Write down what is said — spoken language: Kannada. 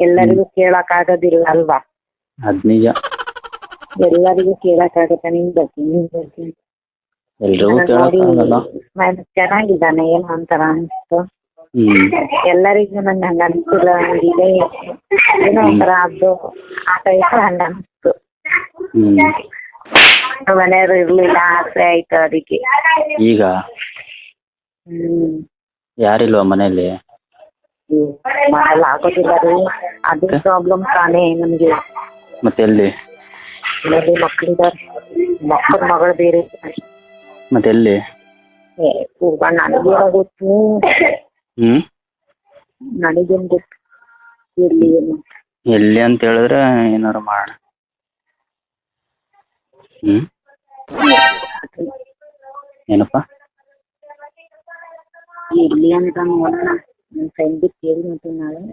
ಎಲ್ಲರಿಗೂ ಕೇಳಕ್ ಆಗೋದಿಲ್ಲ ಅಲ್ವಾ? ಅದ್ ನಿಜ. ಎಲ್ಲರಿಗೂ ಕೇಳಕ್ ಆಗತ್ತ ನಿನ್ ಬಗ್ಗೆ ನಿಮ್ ಬಗ್ಗೆ ಎಲ್ರಿಗೂ ಅದನ್ನ ನೋಡಿ ಕೇಳಕ್ಕಾಗಲ್ಲ. ನಾನು ಚೆನ್ನಾಗಿದ್ದಾನೆ ಏನೋ ಒಂಥರ ಅನ್ಸ್ತು. ಹ್ಮ್. ಎಲ್ಲರಿಗೂ ನಂಗೆ ಹಂಗ ಅನ್ಸಿಲ್ಲ ಹಂಗಿದೆ ಏನೋ ಒಂಥರ ಅದು ಆ ಟೈಪ್ ಹಂಗ ಅನ್ಸ್ತು. ಹ್ಮ್. ಮನೆಯವ್ರು ಇರ್ಲಿಲ್ಲ ಆಸೆ ಆಯ್ತು ಅದಕ್ಕೆ. ಈಗ? ಹ್ಮ್. ಯಾರಿಲ್ವಾ ಮನೇಲಿ ಮಾಡಲ್ಲ ಆಗೋದಿಲ್ಲ ರೀ ಅದೇ ಪ್ರಾಬ್ಲಮ್ ತಾನೇ ನಮ್ಗೆ. ಮತ್ತೆ ಎಲ್ಲಿ? ಮನೇಲಿ ಮಕ್ಕಳಿದ್ದಾರೆ ಮಕ್ಕಳ ಮಗಳು ಬೇರೆ. ಮತ್ತೆ ಎಲ್ಲಿ? ನನಗೇನೋ ಗೊತ್ತು. ಹ್ಮ್. ನನಗೇನ್ ಗೊತ್ತು? ಇರ್ಲಿ ಏನು? ಎಲ್ಲಿ ಅಂತ ಹೇಳಿದ್ರೆ ಏನಾರು ಮಾಡೋಣ. ಹ್ಮ್. ಏನಪ್ಪ? ಇರ್ಲಿ ಅಂತ ನೋಡೋಣ. என் ஃப்ரெண்டுக்கு எது மட்டும்னாலும்